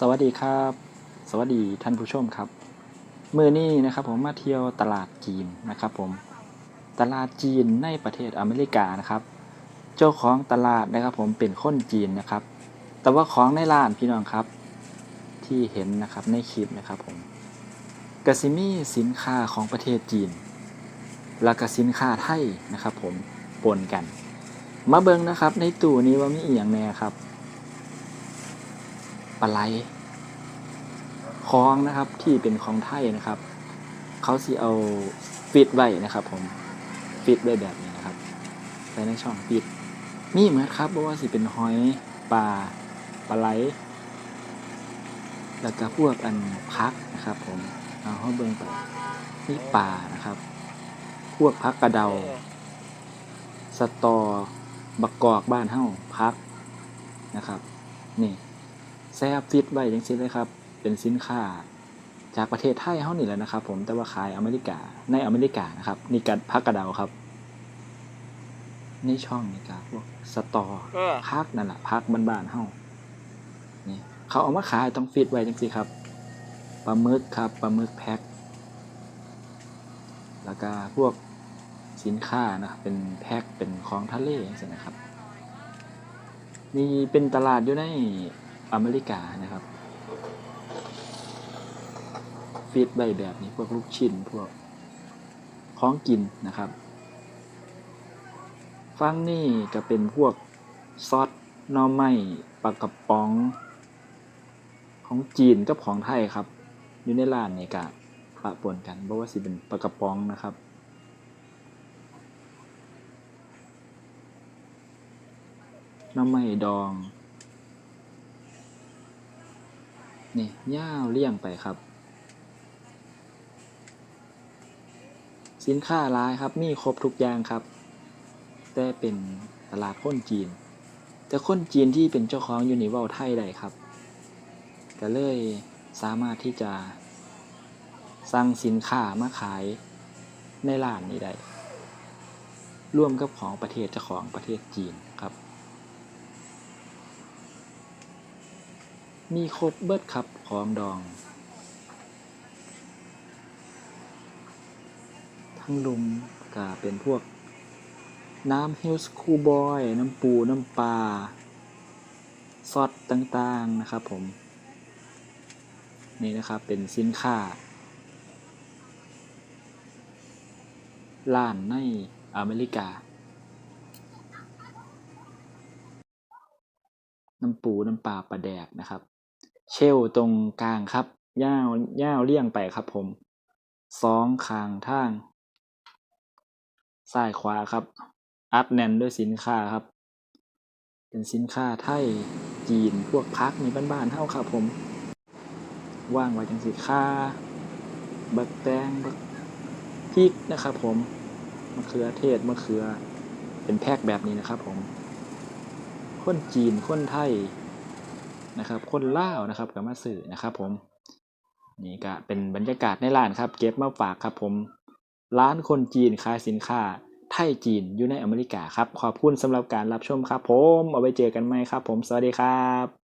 สวัสดีครับ สวัสดีท่านผู้ชมครับ มือนี้นะครับผมมาเที่ยวตลาดจีนนะครับผม ตลาดจีนในประเทศอเมริกานะครับ เจ้าของตลาดนะครับผมเป็นคนจีนนะครับ แต่ว่าของในร้านพี่น้องครับ ที่เห็นนะครับในคลิปนะครับผมกสิมีสินค้าของประเทศจีน แล้วก็สินค้าไทยนะครับ ผมปนกัน มาเบิงนะครับ ในตู้นี้ว่ามีอีหยังแน่ครับ ปลาไหลของนะครับที่เป็นของไทยนะครับ เขาสิเอาฟิตไว้นะครับ ผมฟิตไว้แบบนี้นะครับใส่ในช่องฟิตมีเหมือนครับเพราะว่าสิเป็นหอยปลาปลาไหลแล้วก็พวกอันพักนะครับ ผมเอาเข้าเบิ่งไปนี่ปลานะครับ พวกพักกระเดา สตอบักกอกบ้านเฮ้าพักนะครับ นี่ แซ่บฟิตไว้จังซี่เลยครับ เป็นสินค้า จากประเทศไทยเฮานี่แหละนะครับ ผมแต่ว่าขายอเมริกาในอเมริกานะครับนี่กัดพักกระเดาครับนี่ช่องนี่ครับพวกสตอเออพักนั่นแหละพักบ้านๆเฮานี่เขาเอามาขายต้องฟิตไว้จังซี่ครับปลาหมึกครับปลาหมึกแพ็คแล้วก็พวกสินค้านะครับเป็นแพ็คเป็นของทะเลจังซี่นะครับนี่เป็นตลาดอยู่ใน อเมริกานะครับฟีดใบแบบนี้พวกลูกชิ้นพวกของกินนะครับฟังนี่ก็เป็นพวกซอสนอไม้ปลากระป๋อง ของจีนกับของไทยครับ อยู่ในร้านนี่ก็ปะปนกันเพราะว่าสิเป็นปลากระป๋องนะครับน้ำไม่ดอง นี่ย่าวเลี่ยงไปครับ สินค้าร้ายครับมีครบทุกอย่างครับ แต่เป็นตลาดคนจีน แต่คนจีนที่เป็นเจ้าของอยู่ในเว้าไทยได้ครับก็เลยสามารถที่จะสั่งสินค้ามาขายในร้านนี้ได้ร่วมกับของประเทศเจ้าของประเทศจีนครับ มีครบเบิดครับของดอง ทั้งลุมก็เป็นพวก น้ำเฮลส์คูบอย น้ำปูน้ำปลาซอสต่างๆนะครับผม นี่นะครับเป็นสินค้าล้านในอเมริกา น้ำปูน้ำปลาปลาแดกนะครับ เชลตรงกลางครับย่าวย่าวเลี่ยงไปครับผมสองคางทางซ้ายขวาครับ อัดแน่นด้วยสินค้าครับ เป็นสินค้าไทยจีนพวกพักนี่บ้านๆเท่าครับผมว่างไว้จังสิค่าบักแตงบักพริกนะครับผมมะเขือเทศมะเขือเป็นแพ็คแบบนี้นะครับผมคนจีนคนไทย นะครับ คนล่านะครับกับมาสื่อนะครับผมนี่ก็เป็นบรรยากาศในร้านครับ เก็บมาฝากครับผม ร้านคนจีนขายสินค้าไทยจีนอยู่ในอเมริกาครับ ขอบคุณสำหรับการรับชมครับผม เอาไว้เจอกันไหมครับผม สวัสดีครับ